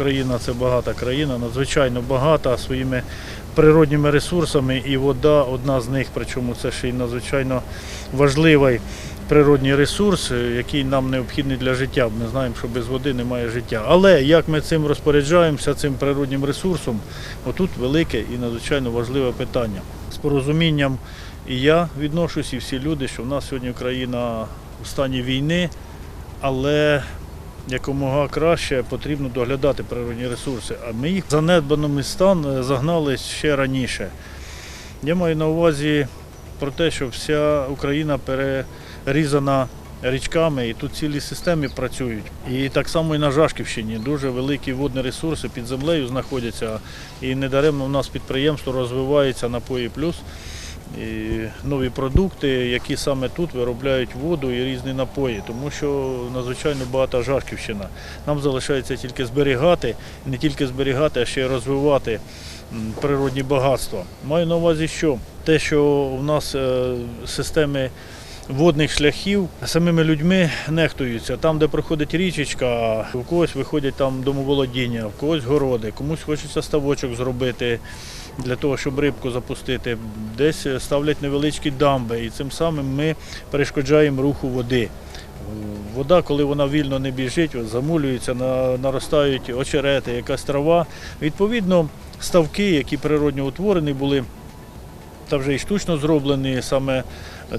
Україна це багата країна, надзвичайно багата своїми природніми ресурсами, і вода одна з них, причому це ще й надзвичайно важливий природній ресурс, е, який нам необхідний для життя. Ми знаємо, що без води немає життя. Але як ми цим розпоряджаємося, цим природнім ресурсом, отут велике і надзвичайно важливе питання. З порозумінням і я відношусь, і всі люди, що в нас сьогодні Україна в стані війни, але якомога краще потрібно доглядати природні ресурси. А ми їх в стан е, загнали ще раніше. Я маю на увазі про те, що вся Україна перерізана річками, і тут цілі системи працюють. І так само і на Жашківщині дуже великі водні ресурси під землею знаходяться. І недаремно в нас підприємство розвивається напої плюс. І нові продукти, які саме тут виробляють воду і різні напої, тому що надзвичайно багата Жашківщина. Нам залишається тільки зберігати, не тільки зберігати, а ще й розвивати природні багатства. Маю на увазі, що те, що в нас е, системи водних шляхів самими людьми нехтуються. Там, де проходить річечка, у когось виходять там домоволодіння, в когось городи, комусь хочеться ставочок зробити для того, щоб рибку запустити. Десь ставлять невеличкі дамби, і цим самим ми перешкоджаємо руху води. Вода, коли вона вільно не біжить, замулюється, наростають очерети, якась трава. Відповідно, ставки, які природньо утворені були, та вже і штучно зроблені саме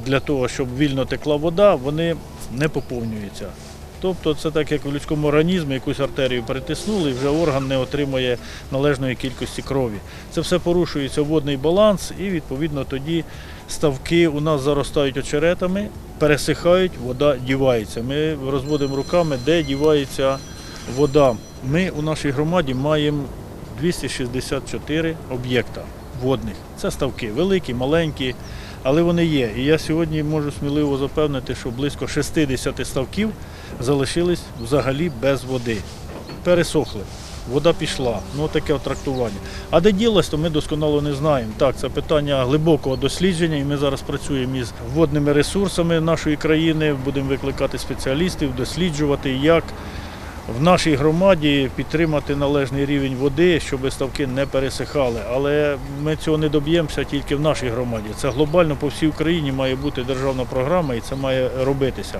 для того, щоб вільно текла вода, вони не поповнюються. Тобто це так, як в людському організмі якусь артерію перетиснули, і вже орган не отримує належної кількості крові. Це все порушується водний баланс, і відповідно тоді ставки у нас заростають очеретами, пересихають, вода дівається. Ми розводимо руками, де дівається вода. Ми у нашій громаді маємо 264 об'єкта водних. Це ставки, великі, маленькі, але вони є. І я сьогодні можу сміливо запевнити, що близько 60 ставків залишились взагалі без води. Пересохли. Вода пішла, ну таке трактування. А де ділось, то ми досконало не знаємо. Так, це питання глибокого дослідження, і ми зараз працюємо із водними ресурсами нашої країни, будемо викликати спеціалістів, досліджувати, як в нашій громаді підтримати належний рівень води, щоб ставки не пересихали. Але ми цього не доб'ємося тільки в нашій громаді. Це глобально по всій Україні має бути державна програма і це має робитися.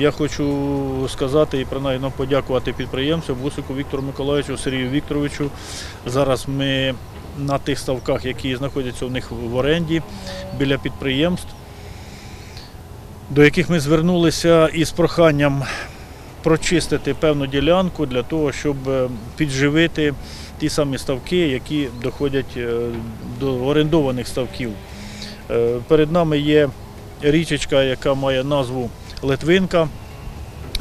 Я хочу сказати і принаймні подякувати підприємцю Бусику Віктору Миколаївичу, Сергію Вікторовичу. Зараз ми на тих ставках, які знаходяться у них в оренді біля підприємств, до яких ми звернулися із проханням прочистити певну ділянку для того, щоб е, підживити ті самі ставки, які доходять е, до орендованих ставків. Е, Перед нами є річечка, яка має назву Литвинка.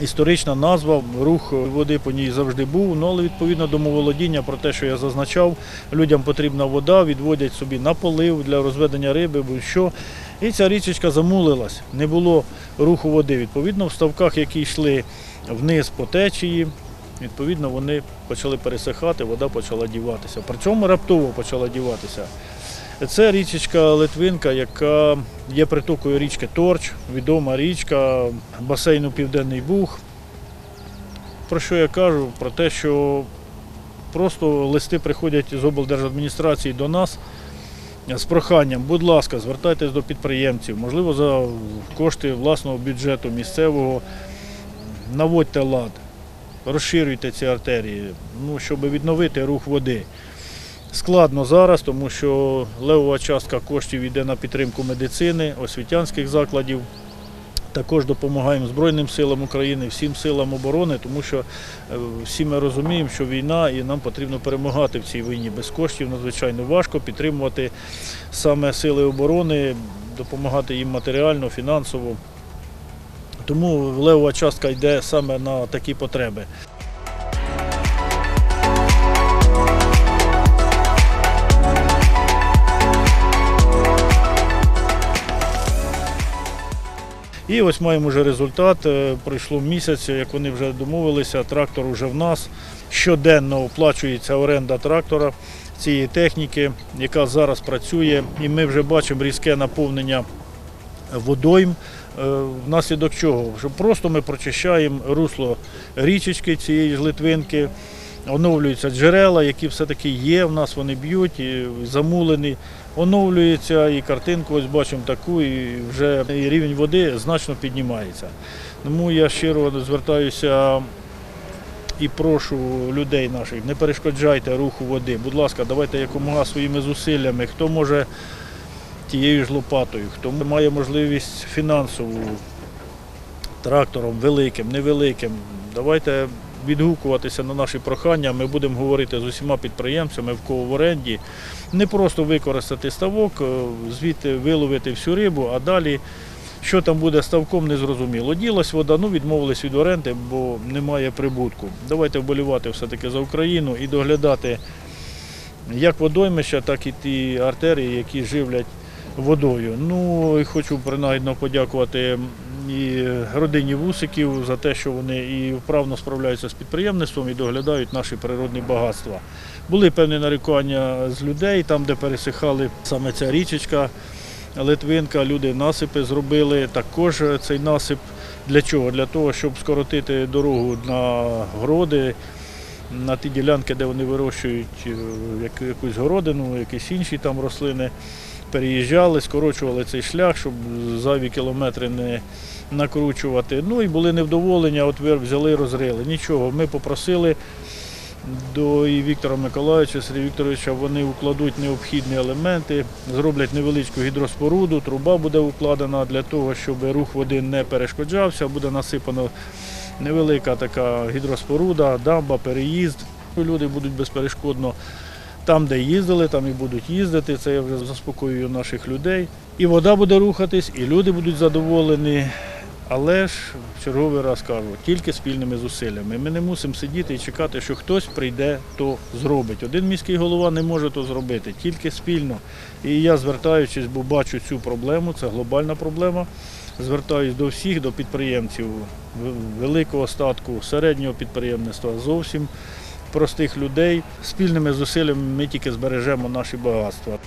Історична назва, рух води по ній завжди був, ну, але відповідно до моволодіння про те, що я зазначав, людям потрібна вода, відводять собі на полив для розведення риби, будь-що. І ця річечка замулилась, не було руху води. Відповідно, в ставках, які йшли вниз по течії, відповідно, вони почали пересихати, вода почала діватися. Причому раптово почала діватися. Це річечка Литвинка, яка є притокою річки Торч, відома річка басейну Південний Буг. Про що я кажу? Про те, що просто листи приходять з облдержадміністрації до нас з проханням, будь ласка, звертайтесь до підприємців, можливо, за кошти власного бюджету місцевого, наводьте лад, розширюйте ці артерії, ну, щоб відновити рух води. Складно зараз, тому що левова частка коштів йде на підтримку медицини, освітянських закладів. Також допомагаємо Збройним силам України, всім силам оборони, тому що е, всі ми розуміємо, що війна і нам потрібно перемагати в цій війні. Без коштів надзвичайно важко підтримувати саме сили оборони, допомагати їм матеріально, фінансово. Тому левова частка йде саме на такі потреби. І ось маємо вже результат. Е, Пройшло місяць, як вони вже домовилися, трактор вже в нас. Щоденно оплачується оренда трактора. цієї техніки, яка зараз працює, і ми вже бачимо різке наповнення водойм. Е, Внаслідок чого? Просто ми прочищаємо русло річечки цієї ж Литвинки, оновлюються джерела, які все-таки є в нас, вони б'ють, і замулені, оновлюється і картинку ось бачимо таку, і вже і рівень води значно піднімається. Тому я щиро звертаюся і прошу людей наших, не перешкоджайте руху води. Будь ласка, давайте якомога своїми зусиллями, хто може тією ж лопатою, хто має можливість фінансову, трактором великим, невеликим. Давайте відгукуватися на наші прохання. Ми будемо говорити з усіма підприємцями, в кого в оренді. Не просто використати ставок, е, звідти виловити всю рибу, а далі. Що там буде ставком, не зрозуміло. Ділась вода, ну відмовились від оренди, бо немає прибутку. Давайте вболівати все-таки за Україну і доглядати як водоймища, так і ті артерії, які живлять водою. Ну і хочу принагідно подякувати і родині вусиків за те, що вони і вправно справляються з підприємництвом і доглядають наші природні багатства. Були певні нарікання з людей, там, де пересихали саме ця річечка. Литвинка, люди насипи зробили. Також цей насип для чого? Для того, щоб скоротити дорогу на городи, на ті ділянки, де вони вирощують е, якусь городину, якісь інші там рослини. Переїжджали, скорочували цей шлях, щоб зайві кілометри не накручувати. Ну і були невдоволення, от взяли, розрили. Нічого, ми попросили до і Віктора Миколаївича, Сергія Вікторовича, вони укладуть необхідні елементи, зроблять невеличку гідроспоруду, труба буде укладена для того, щоб рух води не перешкоджався, буде насипано невелика така гідроспоруда, дамба, переїзд. Люди будуть безперешкодно там, де їздили, там і будуть їздити. Це я вже заспокоюю наших людей. І вода буде рухатись, і люди будуть задоволені. Але ж в черговий раз кажу, тільки спільними зусиллями. Ми не мусимо сидіти і чекати, що хтось прийде, то зробить. Один міський голова не може то зробити, тільки спільно. І я звертаючись, бо бачу цю проблему, це глобальна проблема. Звертаюсь до всіх, до підприємців великого статку, середнього підприємництва, зовсім простих людей. Спільними зусиллями ми тільки збережемо наші багатства.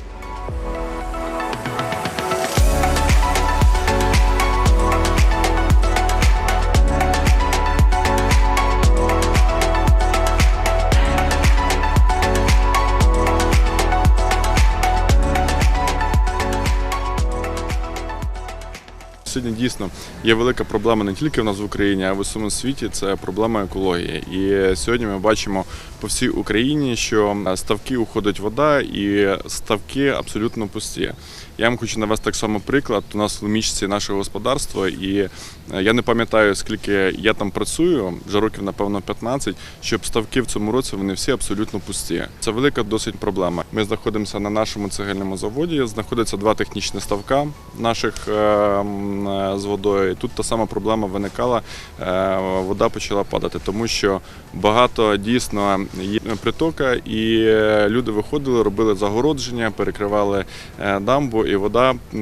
Сьогодні дійсно є велика проблема не тільки в нас в Україні, а й в усьому світі. Це проблема екології. І сьогодні ми бачимо по всій Україні, що ставки уходить вода, і ставки абсолютно пусті. Я вам хочу навести так само приклад. У нас в Лумічці наше господарство, і е, я не пам'ятаю, скільки я там працюю, вже років, напевно, 15, щоб ставки в цьому році вони всі абсолютно пусті. Це велика досить проблема. Ми знаходимося на нашому цегельному заводі. Знаходиться два технічні ставка наших е, е, з водою. І тут та сама проблема виникала. Вода почала падати, тому що багато дійсно є притока, і люди виходили, робили загородження, перекривали дамбу, і вода е,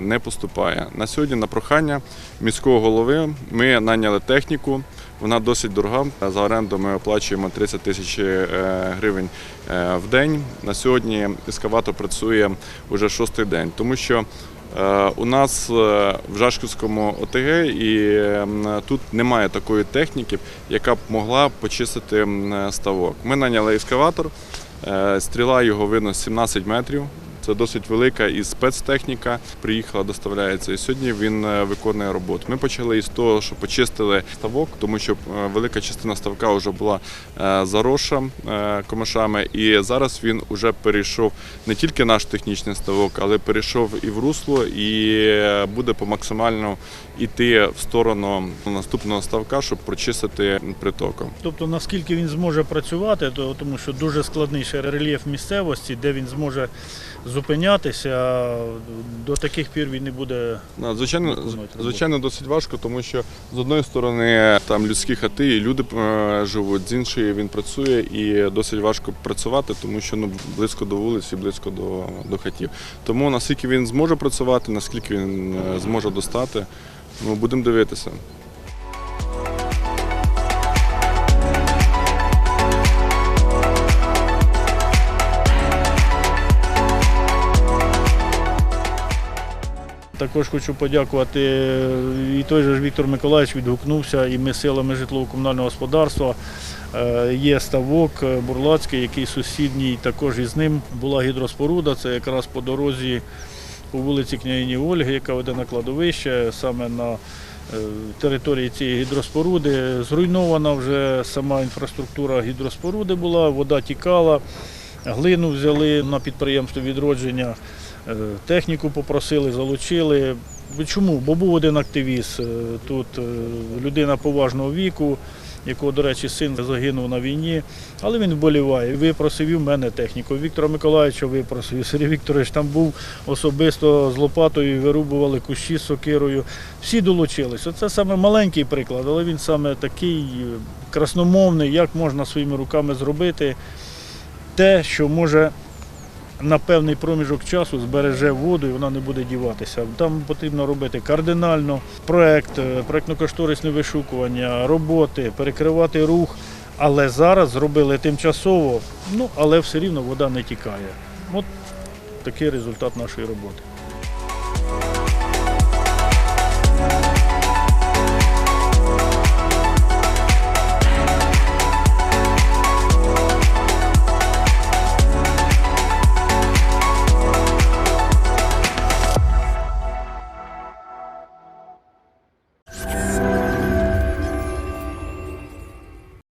не поступає. На сьогодні на прохання міського голови ми наняли техніку. Вона досить дорога. За оренду ми оплачуємо 30 тисяч е, гривень е, в день. На сьогодні ескаватор працює вже шостий день, тому що у нас в Жашківському ОТГ і тут немає такої техніки, яка б могла почистити ставок. Ми наняли ескаватор, стріла його винос 17 метрів. Це досить велика і спецтехніка. Приїхала, доставляється. І сьогодні він е, виконує роботу. Ми почали із того, що почистили ставок, тому що е, велика частина ставка вже була е, заросша е, комишами. І зараз він вже перейшов не тільки наш технічний ставок, але перейшов і в русло, і буде по максимально йти в сторону наступного ставка, щоб прочистити притоком. Тобто наскільки він зможе працювати, то, тому що дуже складний ще рельєф місцевості, де він зможе зупинятися, до таких пір він не буде. Ну, Звичайно, звичайно, досить важко, тому що з одної сторони там людські хати, і люди е, живуть, з іншої він працює і досить важко працювати, тому що ну близько до вулиці, близько до, до хатів. Тому наскільки він зможе працювати, наскільки він е, зможе достати, ну будемо дивитися. Також хочу подякувати е, і той же Віктор Миколаївич відгукнувся, і ми силами житлово-комунального господарства. Е, Є ставок е, Бурлацький, який сусідній, також із ним була гідроспоруда. Це якраз по дорозі по вулиці княгині Ольги, яка веде на кладовище, саме на території цієї гідроспоруди. Зруйнована вже сама інфраструктура гідроспоруди була, вода тікала, глину взяли на підприємство відродження, техніку попросили, залучили. Чому? Бо був один активіст е, тут, е, людина поважного віку, якого, до речі, син загинув на війні, але він вболіває. Випросив і в мене техніку. Віктора Миколаївича випросив. Сергій Вікторович там був особисто з лопатою, вирубували кущі з сокирою. Всі долучилися. Це саме маленький приклад, але він саме такий е, красномовний, як можна своїми руками зробити те, що може на певний проміжок часу збереже воду і вона не буде діватися. Там потрібно робити кардинально проект, е, проектно-кошторисне вишукування, роботи, перекривати рух. Але зараз зробили тимчасово, ну але все рівно вода не тікає. От такий результат нашої роботи.